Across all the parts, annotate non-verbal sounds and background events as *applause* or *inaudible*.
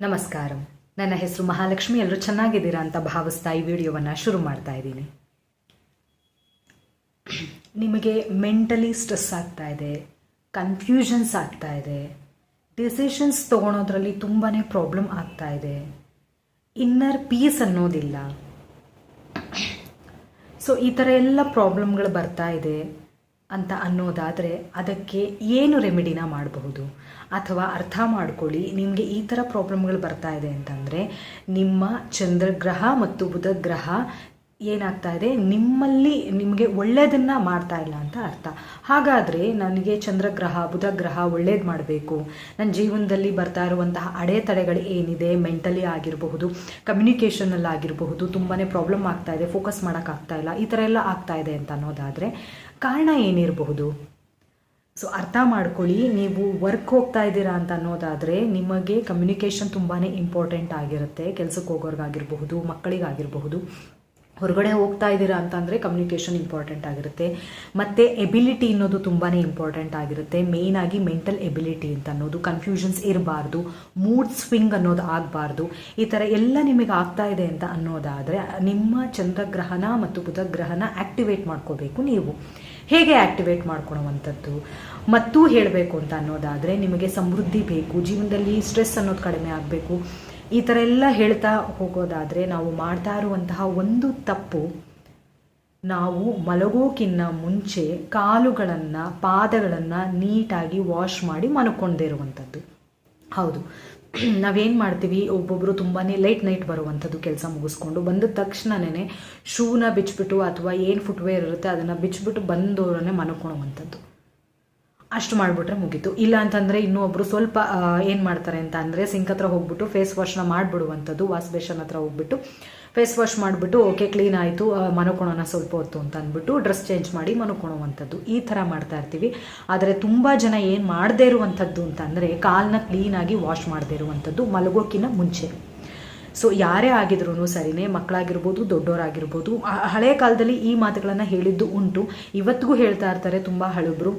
ನಮಸ್ಕಾರ. ನನ್ನ ಹೆಸರು ಮಹಾಲಕ್ಷ್ಮಿ. ಎಲ್ಲರೂ ಚೆನ್ನಾಗಿದ್ದೀರಾ ಅಂತ ಭಾವಿಸ್ತಾ ಈ ವಿಡಿಯೋವನ್ನು ಶುರು ಮಾಡ್ತಾ ಇದ್ದೀನಿ. ನಿಮಗೆ ಮೆಂಟಲಿ ಸ್ಟ್ರೆಸ್ ಆಗ್ತಾ ಇದೆ, ಕನ್ಫ್ಯೂಷನ್ಸ್ ಆಗ್ತಾ ಇದೆ, ಡಿಸಿಷನ್ಸ್ ತೊಗೊಳೋದ್ರಲ್ಲಿ ತುಂಬಾ ಪ್ರಾಬ್ಲಮ್ ಆಗ್ತಾ ಇದೆ, ಇನ್ನರ್ ಪೀಸ್ ಅನ್ನೋದಿಲ್ಲ. ಸೊ, ಈ ಥರ ಎಲ್ಲ ಪ್ರಾಬ್ಲಮ್ಗಳು ಬರ್ತಾ ಇದೆ ಅಂತ ಅನ್ನೋದಾದರೆ ಅದಕ್ಕೆ ಏನು ರೆಮಿಡಿನ ಮಾಡಬಹುದು? ಅಥವಾ ಅರ್ಥ ಮಾಡ್ಕೊಳ್ಳಿ, ನಿಮಗೆ ಈ ಥರ ಪ್ರಾಬ್ಲಮ್ಗಳು ಬರ್ತಾ ಇದೆ ಅಂತಂದರೆ, ನಿಮ್ಮ ಚಂದ್ರಗ್ರಹ ಮತ್ತು ಬುಧ ಗ್ರಹ ಏನಾಗ್ತಾ ಇದೆ? ನಿಮ್ಮಲ್ಲಿ ನಿಮಗೆ ಒಳ್ಳೆಯದನ್ನು ಮಾಡ್ತಾ ಇಲ್ಲ ಅಂತ ಅರ್ಥ. ಹಾಗಾದರೆ ನನಗೆ ಚಂದ್ರಗ್ರಹ ಬುಧ ಗ್ರಹ ಒಳ್ಳೇದು ಮಾಡಬೇಕು. ನನ್ನ ಜೀವನದಲ್ಲಿ ಬರ್ತಾ ಇರುವಂತಹ ಅಡೆತಡೆಗಳು ಏನಿದೆ? ಮೆಂಟಲಿ ಆಗಿರಬಹುದು, ಕಮ್ಯುನಿಕೇಷನಲ್ಲಿ ಆಗಿರಬಹುದು ತುಂಬಾ ಪ್ರಾಬ್ಲಮ್ ಆಗ್ತಾ ಇದೆ, ಫೋಕಸ್ ಮಾಡೋಕ್ಕಾಗ್ತಾ ಇಲ್ಲ, ಈ ಥರ ಎಲ್ಲ ಆಗ್ತಾ ಇದೆ ಅಂತ ಅನ್ನೋದಾದರೆ, ಕಾರಣ ಏನಿರಬಹುದು? ಸೊ ಅರ್ಥ ಮಾಡ್ಕೊಳ್ಳಿ, ನೀವು ವರ್ಕ್ ಹೋಗ್ತಾ ಇದ್ದೀರಾ ಅಂತ ಅನ್ನೋದಾದರೆ ನಿಮಗೆ ಕಮ್ಯುನಿಕೇಷನ್ ತುಂಬಾ ಇಂಪಾರ್ಟೆಂಟ್ ಆಗಿರುತ್ತೆ. ಕೆಲಸಕ್ಕೆ ಹೋಗೋರ್ಗಾಗಿರಬಹುದು, ಮಕ್ಕಳಿಗಾಗಿರಬಹುದು. ಹೊರಗಡೆ ಹೋಗ್ತಾ ಇದ್ದೀರಾ ಅಂತಂದರೆ ಕಮ್ಯುನಿಕೇಷನ್ ಇಂಪಾರ್ಟೆಂಟ್ ಆಗಿರುತ್ತೆ. ಮತ್ತು ಎಬಿಲಿಟಿ ಅನ್ನೋದು ತುಂಬಾ ಇಂಪಾರ್ಟೆಂಟ್ ಆಗಿರುತ್ತೆ. ಮೇಯ್ನ್ ಆಗಿ ಮೆಂಟಲ್ ಎಬಿಲಿಟಿ ಅಂತ ಅನ್ನೋದು ಕನ್ಫ್ಯೂಷನ್ಸ್ ಇರಬಾರ್ದು ಮೂಡ್ ಸ್ವಿಂಗ್ ಅನ್ನೋದು ಆಗಬಾರ್ದು. ಈ ಥರ ಎಲ್ಲ ನಿಮಗೆ ಆಗ್ತಾ ಇದೆ ಅಂತ ಅನ್ನೋದಾದರೆ ನಿಮ್ಮ ಚಂದ್ರಗ್ರಹಣ ಮತ್ತು ಬುಧಗ್ರಹಣ ಆ್ಯಕ್ಟಿವೇಟ್ ಮಾಡ್ಕೋಬೇಕು ನೀವು. ಹೇಗೆ ಆ್ಯಕ್ಟಿವೇಟ್ ಮಾಡ್ಕೊಳುವಂಥದ್ದು? ಮತ್ತೂ ಹೇಳಬೇಕು ಅಂತ ಅನ್ನೋದಾದರೆ ನಿಮಗೆ ಸಮೃದ್ಧಿ ಬೇಕು, ಜೀವನದಲ್ಲಿ ಸ್ಟ್ರೆಸ್ ಅನ್ನೋದು ಕಡಿಮೆ ಆಗಬೇಕು. ಈ ಥರ ಎಲ್ಲ ಹೇಳ್ತಾ ಹೋಗೋದಾದರೆ ನಾವು ಮಾಡ್ತಾ ಇರುವಂತಹ ಒಂದು ತಪ್ಪು, ನಾವು ಮಲಗೋಕ್ಕಿನ್ನ ಮುಂಚೆ ಕಾಲುಗಳನ್ನು, ಪಾದಗಳನ್ನು ನೀಟಾಗಿ ವಾಶ್ ಮಾಡಿ ಮಲ್ಕೊಂಡಿರುವಂಥದ್ದು ಹೌದು. *clears throat* ನಾವೇನು ಮಾಡ್ತೀವಿ ಒಬ್ಬೊಬ್ಬರು ತುಂಬಾ ಲೈಟ್ ನೈಟ್ ಬರುವಂಥದ್ದು ಕೆಲಸ ಮುಗಿಸ್ಕೊಂಡು ಬಂದ ತಕ್ಷಣನೇ ಶೂನ ಬಿಚ್ಚಿಬಿಟ್ಟು ಅಥವಾ ಏನು ಫುಟ್ವೇರ್ ಇರುತ್ತೆ ಅದನ್ನು ಬಿಚ್ಚಿಬಿಟ್ಟು ಬಂದವರನ್ನೇ ಮಲ್ಕೊಳ್ಳುವಂಥದ್ದು ಅಷ್ಟು ಮಾಡಿಬಿಟ್ರೆ ಮುಗೀತು. ಇಲ್ಲ ಅಂತಂದ್ರೆ ಇನ್ನೂ ಒಬ್ಬರು ಸ್ವಲ್ಪ ಏನು ಮಾಡ್ತಾರೆ ಅಂತ ಅಂದರೆ ಸಿಂಕ್ ಹತ್ರ ಹೋಗ್ಬಿಟ್ಟು ಫೇಸ್ ವಾಶ್ನ ಮಾಡಿಬಿಡುವಂಥದ್ದು ವಾಶ್ ಬೇಷನ್ ಹತ್ರ ಹೋಗ್ಬಿಟ್ಟು ಫೇಸ್ ವಾಶ್ ಮಾಡಿಬಿಟ್ಟು, ಓಕೆ, ಕ್ಲೀನ್ ಆಯಿತು ಮನಕೊಳೋಣ ಸ್ವಲ್ಪ ಹೊತ್ತು ಅಂತ ಅಂದ್ಬಿಟ್ಟು ಡ್ರೆಸ್ ಚೇಂಜ್ ಮಾಡಿ ಮನಕೊಳುವಂಥದ್ದು ಈ ಥರ ಮಾಡ್ತಾ ಇರ್ತೀವಿ. ಆದರೆ ತುಂಬ ಜನ ಏನು ಮಾಡದೇ ಇರುವಂಥದ್ದು ಅಂತಂದರೆ ಕಾಲನ್ನ ಕ್ಲೀನಾಗಿ ವಾಶ್ ಮಾಡದೇ ಇರುವಂಥದ್ದು ಮಲಗೋಕಿನ ಮುಂಚೆ. ಸೊ, ಯಾರೇ ಆಗಿದ್ರು ಸರಿನೇ, ಮಕ್ಕಳಾಗಿರ್ಬೋದು ದೊಡ್ಡವರಾಗಿರ್ಬೋದು ಹಳೆಯ ಕಾಲದಲ್ಲಿ ಈ ಮಾತುಗಳನ್ನು ಹೇಳಿದ್ದು ಉಂಟು. ಇವತ್ತಿಗೂ ಹೇಳ್ತಾ ಇರ್ತಾರೆ ತುಂಬ ಹಳಬ್ರು.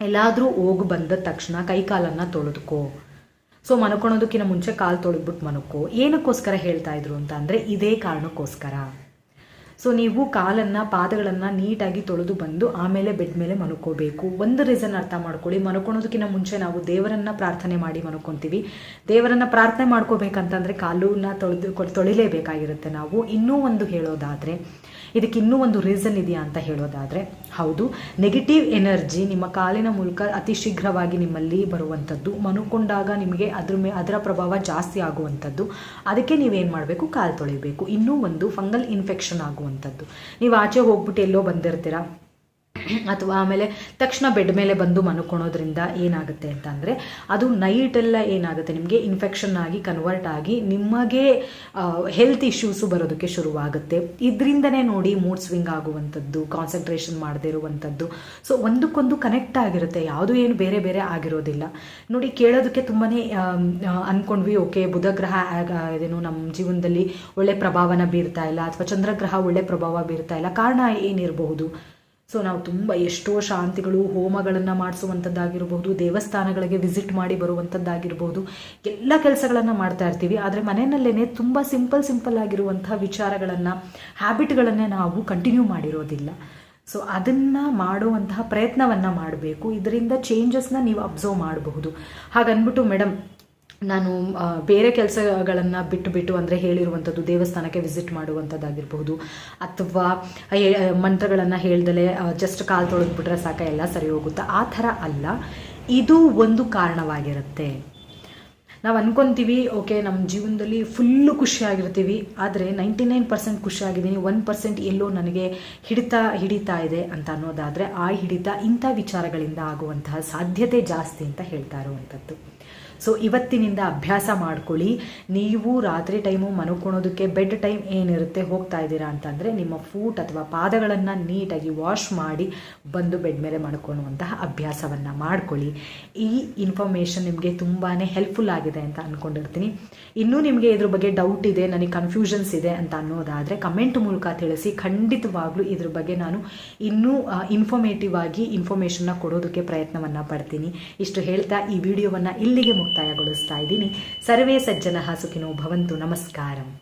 ಎಲ್ಲಾದರೂ ಹೋಗಿ ಬಂದ ತಕ್ಷಣ ಕೈ ಕಾಲನ್ನು ತೊಳೆದುಕೋ. ಸೊ ಮನ್ಕೊಳೋದಕ್ಕಿಂತ ಮುಂಚೆ ಕಾಲು ತೊಳೆದ್ಬಿಟ್ಟು ಮನಕ್ಕೋ ಏನಕ್ಕೋಸ್ಕರ ಹೇಳ್ತಾ ಇದ್ರು ಅಂತ ಅಂದರೆ ಇದೇ ಕಾರಣಕ್ಕೋಸ್ಕರ. ಸೊ ನೀವು ಕಾಲನ್ನು, ಪಾದಗಳನ್ನು ನೀಟಾಗಿ ತೊಳೆದು ಬಂದು ಆಮೇಲೆ ಬೆಡ್ ಮೇಲೆ ಮಲ್ಕೋಬೇಕು. ಒಂದು ರೀಸನ್ ಅರ್ಥ ಮಾಡ್ಕೊಳ್ಳಿ. ಮಲ್ಕೊಳೋದಕ್ಕಿಂತ ಮುಂಚೆ ನಾವು ದೇವರನ್ನ ಪ್ರಾರ್ಥನೆ ಮಾಡಿ ಮಲ್ಕೊತೀವಿ. ದೇವರನ್ನ ಪ್ರಾರ್ಥನೆ ಮಾಡ್ಕೋಬೇಕಂತಂದರೆ ಕಾಲನ್ನ ತೊಳೆದು ತೊಳಿಲೇಬೇಕಾಗಿರುತ್ತೆ ನಾವು. ಇನ್ನೂ ಒಂದು ಹೇಳೋದಾದರೆ, ಇದಕ್ಕೆ ಇನ್ನೂ ಒಂದು ರೀಸನ್ ಇದೆಯಾ ಅಂತ ಹೇಳೋದಾದರೆ, ಹೌದು. ನೆಗೆಟಿವ್ ಎನರ್ಜಿ ನಿಮ್ಮ ಕಾಲಿನ ಮೂಲಕ ಅತಿ ಶೀಘ್ರವಾಗಿ ನಿಮ್ಮಲ್ಲಿ ಬರುವಂಥದ್ದು. ಮನುಕೊಂಡಾಗ ನಿಮಗೆ ಅದ್ರ ಮೇ, ಅದರ ಪ್ರಭಾವ ಜಾಸ್ತಿ ಆಗುವಂಥದ್ದು. ಅದಕ್ಕೆ ನೀವೇನು ಮಾಡಬೇಕು? ಕಾಲು ತೊಳಿಬೇಕು. ಇನ್ನೂ ಒಂದು ಫಂಗಲ್ ಇನ್ಫೆಕ್ಷನ್ ಆಗುವಂಥದ್ದು. ನೀವು ಆಚೆ ಹೋಗ್ಬಿಟ್ಟು ಎಲ್ಲೋ ಬಂದಿರ್ತೀರಾ? ಅಥವಾ ಆಮೇಲೆ ತಕ್ಷಣ ಬೆಡ್ ಮೇಲೆ ಬಂದು ಮನ್ಕೊಳೋದ್ರಿಂದ ಏನಾಗುತ್ತೆ ಅಂತ ಅಂದರೆ ಅದು ನೈಟೆಲ್ಲ ಏನಾಗುತ್ತೆ? ನಿಮಗೆ ಇನ್ಫೆಕ್ಷನ್ ಆಗಿ ಕನ್ವರ್ಟ್ ಆಗಿ ನಿಮಗೆ ಹೆಲ್ತ್ ಇಶ್ಯೂಸು ಬರೋದಕ್ಕೆ ಶುರುವಾಗುತ್ತೆ. ಇದರಿಂದನೇ ನೋಡಿ ಮೂಡ್ ಸ್ವಿಂಗ್ ಆಗುವಂಥದ್ದು ಕಾನ್ಸಂಟ್ರೇಷನ್ ಮಾಡದೇ ಇರುವಂಥದ್ದು. ಸೊ ಒಂದಕ್ಕೊಂದು ಕನೆಕ್ಟ್ ಆಗಿರುತ್ತೆ. ಯಾವುದು ಏನು ಬೇರೆ ಬೇರೆ ಆಗಿರೋದಿಲ್ಲ. ನೋಡಿ, ಕೇಳೋದಕ್ಕೆ ತುಂಬಾ ಅಂದ್ಕೊಂಡ್ವಿ ಓಕೆ ಬುಧ ಗ್ರಹ ಏನು ನಮ್ಮ ಜೀವನದಲ್ಲಿ ಒಳ್ಳೆ ಪ್ರಭಾವನ ಬೀರ್ತಾ ಇಲ್ಲ, ಅಥವಾ ಚಂದ್ರಗ್ರಹ ಒಳ್ಳೆ ಪ್ರಭಾವ ಬೀರ್ತಾ ಇಲ್ಲ. ಕಾರಣ ಏನಿರಬಹುದು? ಸೊ ನಾವು ತುಂಬ ಎಷ್ಟೋ ಶಾಂತಿಗಳು, ಹೋಮಗಳನ್ನು ಮಾಡಿಸುವಂಥದ್ದಾಗಿರ್ಬೋದು ದೇವಸ್ಥಾನಗಳಿಗೆ ವಿಸಿಟ್ ಮಾಡಿ ಬರುವಂಥದ್ದಾಗಿರ್ಬೋದು ಎಲ್ಲ ಕೆಲಸಗಳನ್ನು ಮಾಡ್ತಾ ಇರ್ತೀವಿ. ಆದರೆ ಮನೆಯಲ್ಲೇ ತುಂಬ ಸಿಂಪಲ್ ಸಿಂಪಲ್ ಆಗಿರುವಂಥ ವಿಚಾರಗಳನ್ನು ಹ್ಯಾಬಿಟ್ಗಳನ್ನೇ ನಾವು ಕಂಟಿನ್ಯೂ ಮಾಡಿರೋದಿಲ್ಲ. ಸೊ ಅದನ್ನು ಮಾಡುವಂತಹ ಪ್ರಯತ್ನವನ್ನು ಮಾಡಬೇಕು. ಇದರಿಂದ ಚೇಂಜಸ್ನ ನೀವು ಅಬ್ಸರ್ವ್ ಮಾಡಬಹುದು. ಹಾಗನ್ಬಿಟ್ಟು ಮೇಡಮ್ ನಾನು ಬೇರೆ ಕೆಲಸಗಳನ್ನು ಬಿಟ್ಟು ಬಿಟ್ಟು ಅಂದರೆ ಹೇಳಿರುವಂಥದ್ದು ದೇವಸ್ಥಾನಕ್ಕೆ ವಿಸಿಟ್ ಮಾಡುವಂಥದ್ದಾಗಿರ್ಬೋದು ಅಥವಾ ಮಂತ್ರಗಳನ್ನು ಹೇಳ್ದಲೇ ಜಸ್ಟ್ ಕಾಲು ತೊಳೆದ್ಬಿಟ್ರೆ ಸಾಕ, ಎಲ್ಲ ಸರಿ ಹೋಗುತ್ತಾ? ಆ ಥರ ಅಲ್ಲ. ಇದು ಒಂದು ಕಾರಣವಾಗಿರುತ್ತೆ. ನಾವು ಅನ್ಕೊತೀವಿ ಓಕೆ ನಮ್ಮ ಜೀವನದಲ್ಲಿ ಫುಲ್ಲು ಖುಷಿಯಾಗಿರ್ತೀವಿ, ಆದರೆ ನೈಂಟಿ ನೈನ್ ಪರ್ಸೆಂಟ್ ಖುಷಿಯಾಗಿದ್ದೀನಿ ಒನ್ ಪರ್ಸೆಂಟ್ ಎಲ್ಲೋ ನನಗೆ ಹಿಡಿತಾ ಹಿಡಿತಾ ಇದೆ ಅಂತ ಅನ್ನೋದಾದರೆ ಆ ಹಿಡಿತ ಇಂಥ ವಿಚಾರಗಳಿಂದ ಆಗುವಂತಹ ಸಾಧ್ಯತೆ ಜಾಸ್ತಿ ಅಂತ ಹೇಳ್ತಾ ಇರುವಂಥದ್ದು. ಸೊ ಇವತ್ತಿನಿಂದ ಅಭ್ಯಾಸ ಮಾಡ್ಕೊಳ್ಳಿ. ನೀವು ರಾತ್ರಿ ಟೈಮು ಮನ್ಕೊಳೋದಕ್ಕೆ ಬೆಡ್ ಟೈಮ್ ಏನಿರುತ್ತೆ, ಹೋಗ್ತಾ ಇದ್ದೀರಾ ಅಂತಂದರೆ ನಿಮ್ಮ ಫೂಟ್ ಅಥವಾ ಪಾದಗಳನ್ನು ನೀಟಾಗಿ ವಾಶ್ ಮಾಡಿ ಬಂದು ಬೆಡ್ ಮೇಲೆ ಮಾಡ್ಕೊಳ್ಳುವಂತಹ ಅಭ್ಯಾಸವನ್ನು ಮಾಡ್ಕೊಳ್ಳಿ. ಈ ಇನ್ಫಾರ್ಮೇಷನ್ ನಿಮಗೆ ತುಂಬಾ ಹೆಲ್ಪ್ಫುಲ್ ಆಗಿದೆ. ಅಂತ ಅಂದ್ಕೊಂಡಿರ್ತೀನಿ ಇನ್ನೂ ನಿಮಗೆ ಇದ್ರ ಬಗ್ಗೆ ಡೌಟ್ ಇದೆ, ನನಗೆ ಕನ್ಫ್ಯೂಷನ್ಸ್ ಇದೆ ಅಂತ ಅನ್ನೋದಾದರೆ ಕಮೆಂಟ್ ಮೂಲಕ ತಿಳಿಸಿ. ಖಂಡಿತವಾಗ್ಲೂ ಇದ್ರ ಬಗ್ಗೆ ನಾನು ಇನ್ನೂ ಇನ್ಫಾರ್ಮೇಟಿವ್ ಆಗಿ ಇನ್ಫಾರ್ಮೇಷನ್ನ ಕೊಡೋದಕ್ಕೆ ಪ್ರಯತ್ನವನ್ನು ಪಡ್ತೀನಿ. ಇಷ್ಟು ಹೇಳ್ತಾ ಈ ವಿಡಿಯೋವನ್ನು ಇಲ್ಲಿಗೆ ಮುಕ್ತಾಯಗೊಳಿಸ್ತಾ ಇದ್ದೀನಿ. ಸರ್ವೇ ಸಜ್ಜನ ಹಾಸುಕಿನೋ ಭವಂತು. ನಮಸ್ಕಾರಂ.